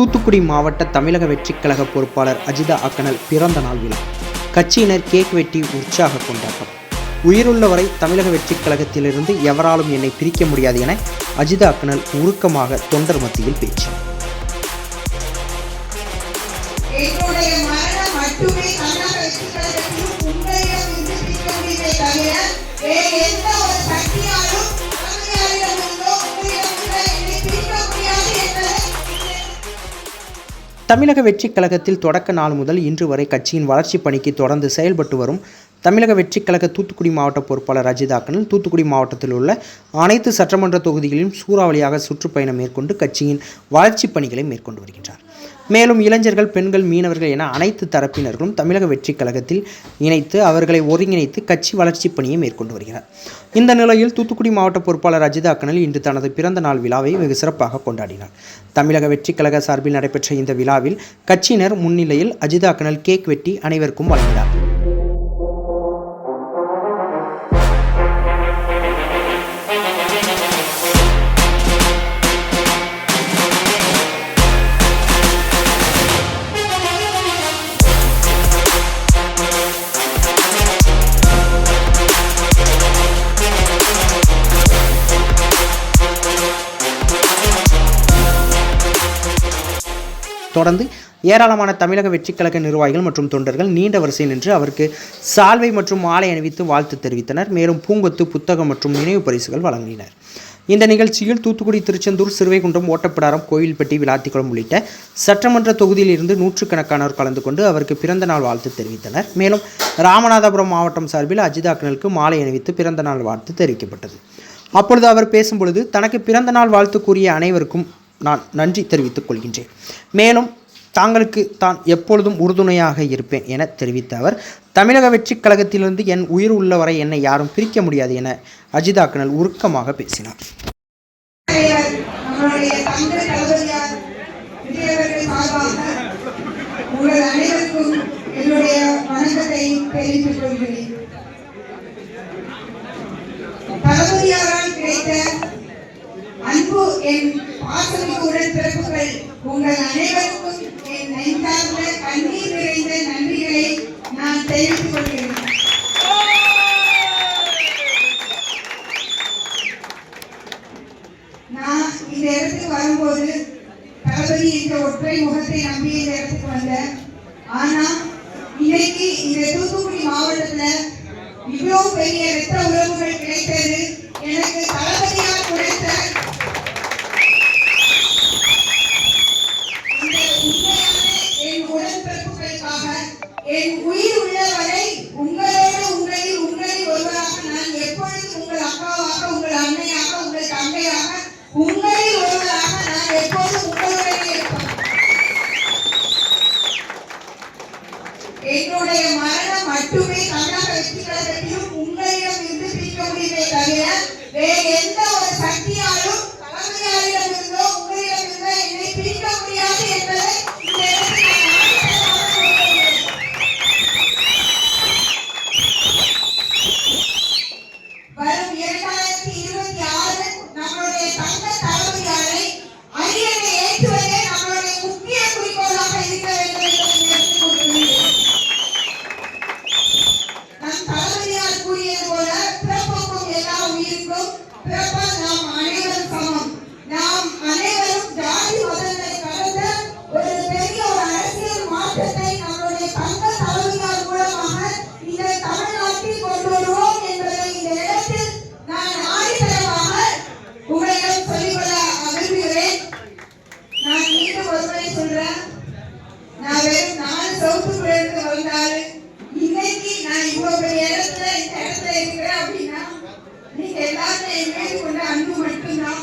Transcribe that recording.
தூத்துக்குடி மாவட்ட தமிழக வெற்றிக் கழக பொறுப்பாளர் அஜிதா அக்கனல் பிறந்த நாள் விழா. கட்சியினர் கேக் வெட்டி உற்சாக கொண்டாட்டம். உயிருள்ளவரை தமிழக வெற்றிக் கழகத்திலிருந்து எவராலும் என்னை பிரிக்க முடியாது என அஜிதா அக்கனல் உருக்கமாக தொண்டர் மத்தியில் பேச்சு. மட்டுமே தமிழக வெற்றிக் கழகத்தில் உங்களிடம் இருந்து பிரிக்க முடியவே தவிர வேறு எந்த தமிழக வெற்றிக் கழகத்தில் தொடக்க நாள் முதல் இன்று வரை கட்சியின் வளர்ச்சிப் பணிக்கு தொடர்ந்து செயல்பட்டு வரும் தமிழக வெற்றிக் கழக தூத்துக்குடி மாவட்ட பொறுப்பாளர் அஜித் தூத்துக்குடி மாவட்டத்தில் உள்ள அனைத்து சட்டமன்ற தொகுதிகளிலும் சூறாவளியாக சுற்றுப்பயணம் மேற்கொண்டு கட்சியின் வளர்ச்சிப் பணிகளை மேற்கொண்டு வருகிறார். மேலும் இளைஞர்கள் பெண்கள் மீனவர்கள் என அனைத்து தரப்பினர்களும் தமிழக வெற்றிக் கழகத்தில் இணைத்து அவர்களை ஒருங்கிணைத்து கட்சி வளர்ச்சிப் பணியை மேற்கொண்டு வருகிறார். இந்த நிலையில் தூத்துக்குடி மாவட்ட பொறுப்பாளர் அஜித் அக்கனல் இன்று தனது பிறந்த நாள் விழாவை வெகு சிறப்பாக கொண்டாடினார். தமிழக வெற்றிக் கழக சார்பில் நடைபெற்ற இந்த விழாவில் கட்சியினர் முன்னிலையில் அஜித் அக்கனல் கேக் வெட்டி அனைவருக்கும் வழங்கினார். தொடர்ந்து ஏராளமான தமிழக வெற்றிக் கழக நிர்வாகிகள் மற்றும் தொண்டர்கள் நீண்ட வரிசையில் நின்று அவருக்கு சால்வை மற்றும் மாலை அணிவித்து வாழ்த்து தெரிவித்தனர். மேலும் பூங்கொத்து புத்தகம் மற்றும் நினைவு பரிசுகள் வழங்கினர். இந்த நிகழ்ச்சியில் தூத்துக்குடி திருச்செந்தூர் சிறுவைகுண்டம் ஓட்டப்பிடாரம் கோயில்பட்டி விளாத்திக்குளம் உள்ளிட்ட சட்டமன்ற தொகுதியில் இருந்து நூற்றுக்கணக்கானோர் கலந்து கொண்டு அவருக்கு பிறந்த நாள் வாழ்த்து தெரிவித்தனர். மேலும் ராமநாதபுரம் மாவட்டம் சார்பில் அஜிதாக்கனலுக்கு மாலை அணிவித்து பிறந்த நாள் வாழ்த்து தெரிவிக்கப்பட்டது. அப்பொழுது அவர் பேசும்பொழுது தனக்கு பிறந்த நாள் வாழ்த்து கூறிய அனைவருக்கும் நான் நன்றி தெரிவித்துக் கொள்கின்றேன். மேலும் தாங்களுக்கு தான் எப்பொழுதும் உறுதுணையாக இருப்பேன் என தெரிவித்த அவர் தமிழக வெற்றிக் கழகத்திலிருந்து என் உயிர் உள்ளவரை என்னை யாரும் பிரிக்க முடியாது என அஜிதாக்கனல் உருக்கமாக பேசினார். தளபதியாரால் கிடைத்த அன்பு என் பாசமிகு உடன்பிறப்புகள் உங்கள் அனைவருக்கும் என் நெஞ்சார்ந்த கண்ணீர் நிறைந்த நன்றிகளை நான் தெரிவித்துக் கொள்கிறேன். நான் இந்த இடத்துக்கு வரும்போது தளபதி என்ற ஒற்றை முகத்தை நம்பி இந்த இடத்துக்கு வந்தேன். ஆனா இன்னைக்கு இந்த தூத்துக்குடி மாவட்டத்துல இவ்வளவு பெரிய இரத்த உறவுகள் கிடைத்தது என் உயிர் உள்ளவரை உங்களோடு உங்களில் உங்களில் ஒருவராக நான் உங்கள் அக்காவாக உங்கள் அன்னையாக உங்கள் தங்கையாக உங்களில் ஒருவராக நான் எப்போதும் உங்களுடைய இருப்பேன். என்னுடைய மரணம் மட்டுமே தமிழக வெற்றி கழகத்திலும் உங்களிடம் இருந்து பிரிக்க முடியுமே தவிர வேறு எந்த ஒரு சக்தியாலும் நான் இவ்வளவு பெரிய இடத்துல இந்த இடத்துல இருக்கிறேன் அப்படின்னா நீங்க எல்லாரும் என் மீது கொண்ட அன்பு மட்டும்தான்